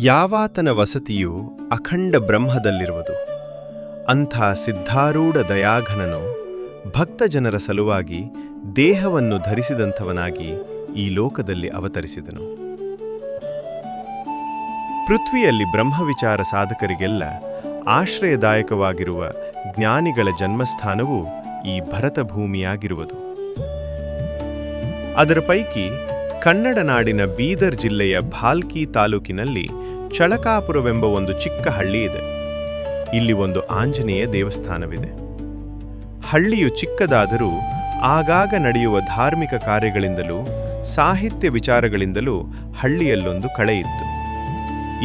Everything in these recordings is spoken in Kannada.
ಯಾವಾತನ ವಸತಿಯು ಅಖಂಡ ಬ್ರಹ್ಮದಲ್ಲಿರುವುದು. ಅಂಥ ಸಿದ್ಧಾರೂಢ ದಯಾಘನನು ಭಕ್ತ ಜನರ ಸಲುವಾಗಿ ದೇಹವನ್ನು ಧರಿಸಿದಂಥವನಾಗಿ ಈ ಲೋಕದಲ್ಲಿ ಅವತರಿಸಿದನು. ಪೃಥ್ವಿಯಲ್ಲಿ ಬ್ರಹ್ಮವಿಚಾರ ಸಾಧಕರಿಗೆಲ್ಲ ಆಶ್ರಯದಾಯಕವಾಗಿರುವ ಜ್ಞಾನಿಗಳ ಜನ್ಮಸ್ಥಾನವು ಈ ಭರತಭೂಮಿಯಾಗಿರುವುದು. ಅದರ ಪೈಕಿ ಕನ್ನಡ ನಾಡಿನ ಬೀದರ್ ಜಿಲ್ಲೆಯ ಭಾಲ್ಕಿ ತಾಲೂಕಿನಲ್ಲಿ ಚಳಕಾಪುರವೆಂಬ ಒಂದು ಚಿಕ್ಕ ಹಳ್ಳಿ ಇದೆ. ಇಲ್ಲಿ ಒಂದು ಆಂಜನೇಯ ದೇವಸ್ಥಾನವಿದೆ. ಹಳ್ಳಿಯು ಚಿಕ್ಕದಾದರೂ ಆಗಾಗ ನಡೆಯುವ ಧಾರ್ಮಿಕ ಕಾರ್ಯಗಳಿಂದಲೂ ಸಾಹಿತ್ಯ ವಿಚಾರಗಳಿಂದಲೂ ಹಳ್ಳಿಯಲ್ಲೊಂದು ಕಳೆಯಿತ್ತು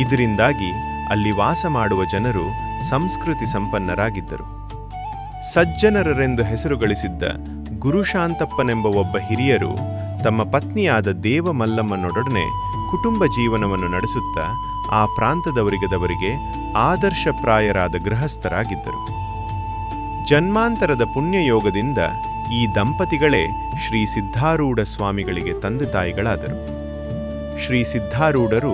ಇದರಿಂದಾಗಿ ಅಲ್ಲಿ ವಾಸ ಮಾಡುವ ಜನರು ಸಂಸ್ಕೃತಿ ಸಂಪನ್ನರಾಗಿದ್ದರು. ಸಜ್ಜನರರೆಂದು ಹೆಸರು ಗಳಿಸಿದ್ದ ಗುರುಶಾಂತಪ್ಪನೆಂಬ ಒಬ್ಬ ಹಿರಿಯರು ತಮ್ಮ ಪತ್ನಿಯಾದ ದೇವಮಲ್ಲಮ್ಮನೊಡನೆ ಕುಟುಂಬ ಜೀವನವನ್ನು ನಡೆಸುತ್ತಾ ಆ ಪ್ರಾಂತದವರಿಗದವರಿಗೆ ಆದರ್ಶಪ್ರಾಯರಾದ ಗೃಹಸ್ಥರಾಗಿದ್ದರು. ಜನ್ಮಾಂತರದ ಪುಣ್ಯಯೋಗದಿಂದ ಈ ದಂಪತಿಗಳೇ ಶ್ರೀ ಸಿದ್ಧಾರೂಢ ಸ್ವಾಮಿಗಳಿಗೆ ತಂದೆ ತಾಯಿಗಳಾದರು. ಶ್ರೀ ಸಿದ್ಧಾರೂಢರು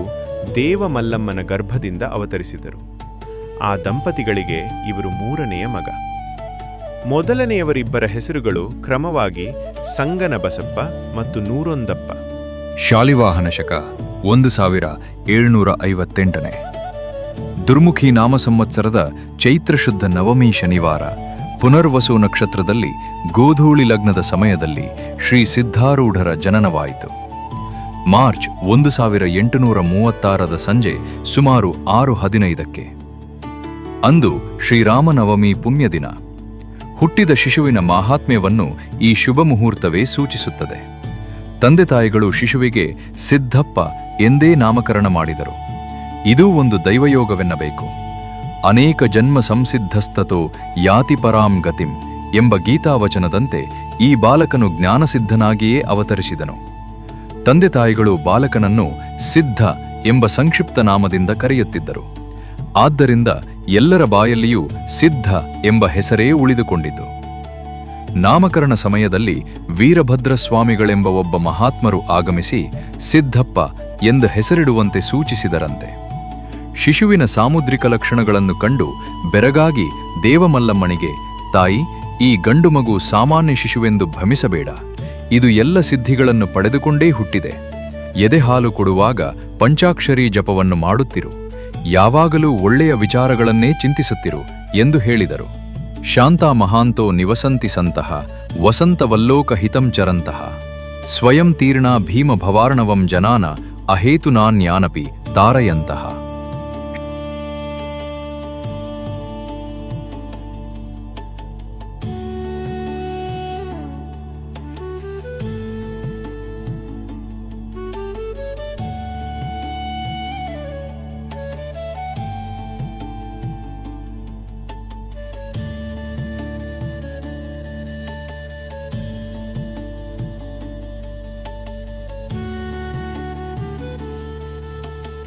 ದೇವಮಲ್ಲಮ್ಮನ ಗರ್ಭದಿಂದ ಅವತರಿಸಿದರು. ಆ ದಂಪತಿಗಳಿಗೆ ಇವರು ಮೂರನೆಯ ಮಗ. ಮೊದಲನೆಯವರಿಬ್ಬರ ಹೆಸರುಗಳು ಕ್ರಮವಾಗಿ ಸಂಗನ ಬಸಪ್ಪ ಮತ್ತು ನೂರೊಂದಪ್ಪ. ಶಾಲಿವಾಹನ ಶಕ, ಒಂದು ಸಾವಿರ ಏಳ್ನೂರ ಐವತ್ತೆಂಟನೇ. ದುರ್ಮುಖಿ ನಾಮ ಸಂವತ್ಸರದ ಚೈತ್ರಶುದ್ಧ ನವಮಿ ಶನಿವಾರ, ಪುನರ್ವಸು ನಕ್ಷತ್ರದಲ್ಲಿ ಗೋಧೂಳಿ ಲಗ್ನದ ಸಮಯದಲ್ಲಿ ಶ್ರೀ ಸಿದ್ಧಾರೂಢರ ಜನನವಾಯಿತು. ಮಾರ್ಚ್ ಒಂದು ಸಾವಿರ ಎಂಟುನೂರ ಮೂವತ್ತಾರದ ಸಂಜೆ ಸುಮಾರು ಆರು ಹದಿನೈದಕ್ಕೆ. ಅಂದು ಶ್ರೀರಾಮನವಮಿ ಪುಣ್ಯದಿನ. ಹುಟ್ಟಿದ ಶಿಶುವಿನ ಮಾಹಾತ್ಮ್ಯವನ್ನು ಈ ಶುಭ ಮುಹೂರ್ತವೇ ಸೂಚಿಸುತ್ತದೆ. ತಂದೆ ತಾಯಿಗಳು ಶಿಶುವಿಗೆ, ಸಿದ್ಧಪ್ಪ, ಎಂದೇ ನಾಮಕರಣ ಮಾಡಿದರು. ಇದೂ ಒಂದು ದೈವಯೋಗವೆನ್ನಬೇಕು. ಅನೇಕ ಜನ್ಮ ಸಂಸಿದ್ಧಸ್ತತೋ ಯಾತಿ ಪರಾಂ ಗತಿಂ ಎಂಬ ಗೀತಾವಚನದಂತೆ ಈ ಬಾಲಕನು ಜ್ಞಾನಸಿದ್ಧನಾಗಿಯೇ ಅವತರಿಸಿದನು. ತಂದೆ ತಾಯಿಗಳು ಬಾಲಕನನ್ನು ಸಿದ್ಧ ಎಂಬ ಸಂಕ್ಷಿಪ್ತ ನಾಮದಿಂದ ಕರೆಯುತ್ತಿದ್ದರು. ಆದ್ದರಿಂದ ಎಲ್ಲರ ಬಾಯಲ್ಲಿಯೂ ಸಿದ್ಧ ಎಂಬ ಹೆಸರೇ ಉಳಿದುಕೊಂಡಿತು. ನಾಮಕರಣ ಸಮಯದಲ್ಲಿ ವೀರಭದ್ರ ಸ್ವಾಮಿಗಳೆಂಬ ಒಬ್ಬ ಮಹಾತ್ಮರು ಆಗಮಿಸಿ, ಸಿದ್ಧಪ್ಪ ಎಂದು ಹೆಸರಿಡುವಂತೆ ಸೂಚಿಸಿದರಂತೆ. ಶಿಶುವಿನ ಸಾಮುದ್ರಿಕ ಲಕ್ಷಣಗಳನ್ನು ಕಂಡು ಬೆರಗಾಗಿ ದೇವಮಲ್ಲಮ್ಮನಿಗೆ, ತಾಯಿ, ಈ ಗಂಡು ಮಗು ಸಾಮಾನ್ಯ ಶಿಶುವೆಂದು ಭ್ರಮಿಸಬೇಡ. ಇದು ಎಲ್ಲ ಸಿದ್ಧಿಗಳನ್ನು ಪಡೆದುಕೊಂಡೇ ಹುಟ್ಟಿದೆ. ಎದೆ ಹಾಲು ಕೊಡುವಾಗ ಪಂಚಾಕ್ಷರಿ ಜಪವನ್ನು ಮಾಡುತ್ತಿರು. ಯಾವಾಗಲೂ ಒಳ್ಳೆಯ ವಿಚಾರಗಳನ್ನೇ ಚಿಂತಿಸುತ್ತಿರು ಎಂದು ಹೇಳಿದರು. ಶಾಂತ ಮಹಾಂತೋ ನಿವಸಂತಿ ಸಂತಹ ವಸಂತವಲ್ಲೋಕ ಹಿತಂ ಚರಂತಹ ಸ್ವಯಂ ತೀರ್ಣ ಭೀಮ ಭವಾರ್ಣವಂ ಜನಾನ ಅಹೇತುನಾನ್ಯಾನಪಿ ತಾರಯಂತಹ